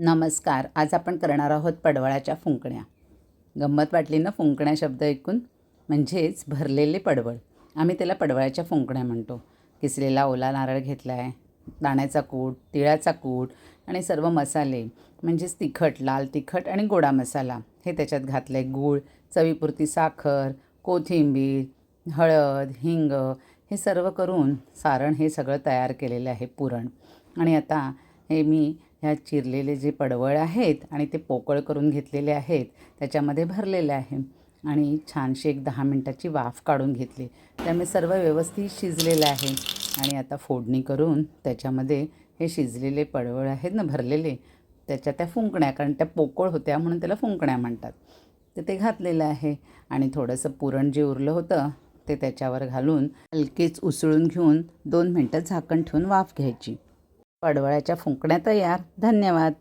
नमस्कार. आज आपण करणार आहोत पडवळाच्या फुंकण्या. गंमत वाटली ना फुंकण्या शब्द ऐकून? म्हणजेच भरलेले पडवळ. आम्ही त्याला पडवळाच्या फुंकण्या म्हणतो. किसलेला ओला नारळ घेतला आहे दाण्याचा कूट तिळाचा कूट आणि सर्व मसाले म्हणजेच तिखट लाल तिखट आणि गोडा मसाला. हे त्याच्यात घातलं आहे गूळ चवीपुरती साखर कोथिंबीर हळद हिंग हे सर्व करून सारण हे सगळं तयार केलेलं आहे पुरण. आणि आता हे मी ह्या चिरलेले जे पडवळ आहेत आणि ते पोकळ करून घेतलेले आहेत त्याच्यामध्ये भरलेले आहे. आणि छानशी एक दहा मिनटाची वाफ काढून घेतली. त्यामुळे सर्व व्यवस्थित शिजलेलं आहे. आणि आता फोडणी करून त्याच्यामध्ये हे शिजलेले पडवळ आहेत ना भरलेले त्याच्या त्या फुंकण्या कारण त्या पोकळ होत्या म्हणून त्याला फुंकण्या म्हणतात. तर ते घातलेलं आहे. आणि थोडंसं पुरण जे उरलं होतं ते त्याच्यावर घालून हलकेच उसळून घेऊन दोन मिनटं झाकण ठेवून वाफ घ्यायची. पडवळाच्या फुंकण्या तयार. धन्यवाद.